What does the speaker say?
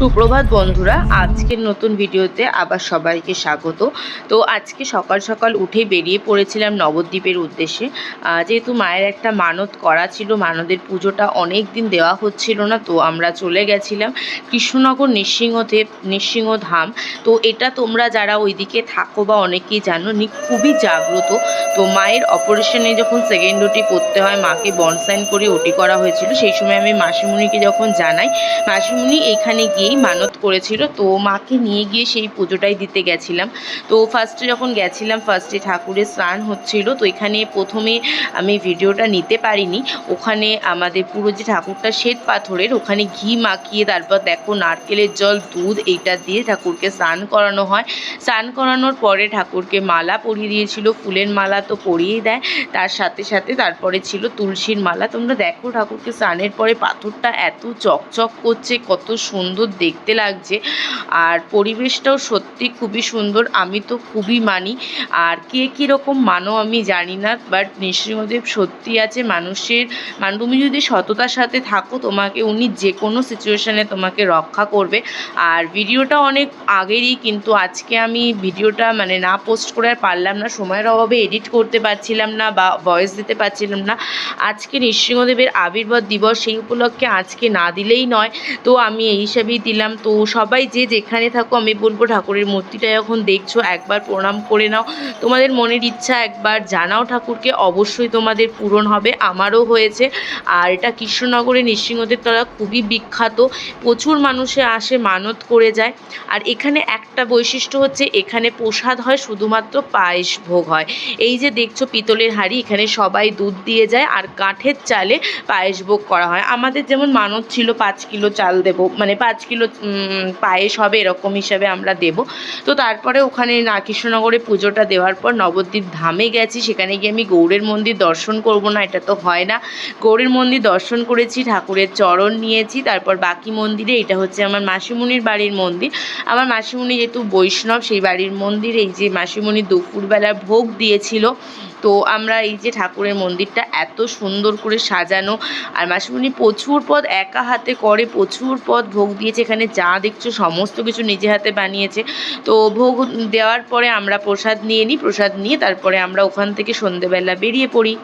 সুপ্রভাত বন্ধুরা, আজকের নতুন ভিডিওতে আবার সবাইকে স্বাগত। তো আজকে সকাল সকাল উঠে বেরিয়ে পড়েছিলাম নবদ্বীপের উদ্দেশ্যে। যেহেতু মায়ের একটা মানত করা ছিল, মানদের পুজোটা অনেক দিন দেওয়া হচ্ছিল না, তো আমরা চলে গেছিলাম কৃষ্ণনগর নৃসিংহতে, নৃসিংহ ধাম। তো এটা তোমরা যারা ওইদিকে থাকো বা অনেকেই জানো, নি খুবই জাগ্রত। তো মায়ের অপারেশনে যখন সেকেন্ড ওটি করতে হয়, মাকে বনসাইন করে ওটি করা হয়েছিল, সেই সময় আমি মাসিমণিকে যখন জানাই, মাসিমণি এখানে গিয়েই মানত করেছিল। তো মাকে নিয়ে গিয়ে সেই পুজোটাই দিতে গেছিলাম। তো ফার্স্টে যখন গেছিলাম ফার্স্টে ঠাকুরের স্নান হচ্ছিল। তো এখানে প্রথমে আমি ভিডিওটা নিতে পারিনি। ওখানে আমাদের পুরো যে ঠাকুরটা শ্বেত পাথরের, ওখানে ঘি মাখিয়ে তারপর দেখো নারকেলের জল, দুধ, এইটা দিয়ে ঠাকুরকে স্নান করানো হয়। স্নান করানোর পরে ঠাকুরকে মালা পরিয়ে দিয়েছিল। ফুলের মালা তো পরিয়েই দেয়। তার সাথে সাথে তারপরে ছিল তুলসীর মালা। তোমরা দেখো ঠাকুরকে স্নানের পরে পাথরটা এত চকচক করছে, কত সুন্দর দেখতে লাগছে। আর পরিবেশটাও সত্যি খুবই সুন্দর, আমি তো খুবই মানি। আর কে কীরকম মানো আমি জানি না বাট নৃসিংহদেব সত্যি আছে, মানুষের মানে তুমি যদি সততার সাথে থাকো, তোমাকে উনি যে কোনো সিচুয়েশানে তোমাকে রক্ষা করবে। আর ভিডিওটা অনেক আগেরই, কিন্তু আজকে আমি ভিডিওটা মানে না পোস্ট করে আর পারলাম না, সময়ের অভাবে এডিট করতে পারছিলাম না বা ভয়েস দিতে পারছিলাম না। আজকে নৃসিংহদেবের আবির্ভাব দিবস, সেই উপলক্ষে আজকে না দিলেই নয়। তো আমি এই হিসাবেই দিলাম। তো সবাই যে যেখানে থাকো, আমি বলব ঠাকুরের মূর্তিটা যখন দেখছ, একবার প্রণাম করে নাও। তোমাদের মনের ইচ্ছা একবার জানাও ঠাকুরকে, অবশ্যই তোমাদের পূরণ হবে, আমারও হয়েছে। আর এটা কৃষ্ণনগরে নৃসিংহদের তলা খুবই বিখ্যাত, প্রচুর মানুষে আসে, মানত করে যায়। আর এখানে একটা বৈশিষ্ট্য হচ্ছে, এখানে প্রসাদ হয়, শুধুমাত্র পায়েস ভোগ হয়। এই যে দেখছ পিতলের হাঁড়ি, এখানে সবাই দুধ দিয়ে যায়, আর কাঠের চালে পায়েস ভোগ করা হয়। আমাদের যেমন মানত ছিল, পাঁচ কিলো চাল দেবো মানে পাঁচ কিলো উম, পায়েস হবে এরকম হিসাবে আমরা দেব। তো তারপরে ওখানে না কৃষ্ণনগরে পুজোটা দেওয়ার পর নবদ্বীপ ধামে গেছি। সেখানে গিয়ে আমি গৌড়ের মন্দির দর্শন করব না এটা তো হয় না। গৌড়ের মন্দির দর্শন করেছি ঠাকুরের চরণ নিয়েছি তারপর বাকি মন্দিরে এটা হচ্ছে আমার মাসিমণির বাড়ির মন্দির। আমার মাসিমণি যেহেতু বৈষ্ণব সেই বাড়ির মন্দির এই যে মাসিমণি দুপুরবেলা ভোগ দিয়েছিল তো আমরা এই যে ঠাকুরের মন্দিরটা এত সুন্দর করে সাজানো। আর মাসিমণি প্রচুর পদ একা হাতে করে, প্রচুর পদ ভোগ দিয়েছে। এখানে যা দেখছ, সমস্ত কিছু নিজে হাতে বানিয়েছে। তো ভোগ দেওয়ার পরে আমরা প্রসাদ নিয়ে নিই, প্রসাদ নিয়ে তারপরে আমরা ওখান থেকে সন্ধেবেলা বেরিয়ে পড়ি।